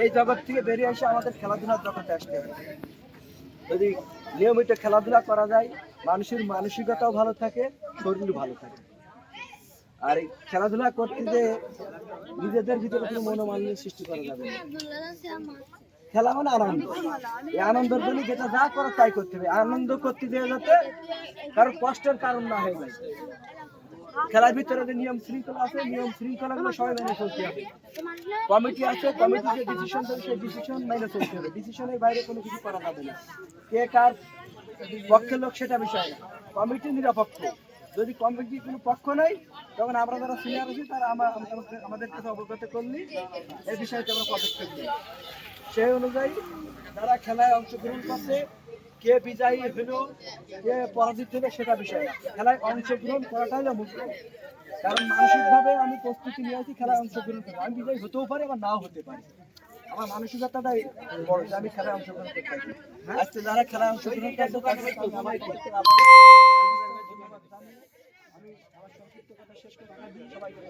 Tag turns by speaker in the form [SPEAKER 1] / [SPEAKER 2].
[SPEAKER 1] এই জগৎ থেকে বেরিয়ে এসে আমাদের খেলাধুলার জগতে আসতে হবে। যদি নিয়মিত খেলাধুলা করা যায়, মানুষের মানসিকতাও ভালো থাকে শরীর ভালো থাকে। আর খেলাধুলা করতে যে নিজেদের ভিতরে কোনো মনোমালিন্য সৃষ্টি করা যাবে খেলা মানে আনন্দ। এই আনন্দের জন্য যেটা যা করো তাই করতে হবে। আনন্দ করতে যেয়ে যাতে কারণ কষ্টের কারণ না হয়ে যায়। খেলার ভিতরে যে নিয়ম শৃঙ্খলা আছে, নিয়ম শৃঙ্খলাগুলো সবাই মেনে চলতে হবে। কমিটি আছে, কমিটি যে ডিসিশন দেবে, সেই ডিসিশন মেনে চলতে হবে। ডিসিশনের বাইরে কোনো কিছু করা যাবে না। কে কার পক্ষের লোক সেটা বিষয় না। কমিটি নিরপেক্ষ। যদি কমিটির কোনো পক্ষ নাই, তখন আমরা যারা সিনিয়র আছি, তারা আমা- আমাদের- কাছে অবগত করলে এই বিষয়টা আমরা পদক্ষেপ নিই সেই অনুযায়ী যারা খেলায় অংশগ্রহণ করছে কে বিজয়ী হলো কে পরাজিত হলো সেটা বিষয় না। খেলায় অংশগ্রহণ করাটা হলো মুখ্য কারণ। মানসিকভাবে আমি প্রস্তুতি নিয়ে আছি খেলায় অংশগ্রহণ করব। আমি বিজয়ী হতেও পারি আবার নাও হতে পারি। আমার মানসিকতাটাই বড় যে আমি খেলায় অংশগ্রহণ করতে পারি আজকে যারা খেলায় অংশগ্রহণ করতে পারবে। আমি আমার সংক্ষিপ্ত কথা শেষ করে সবাইকে।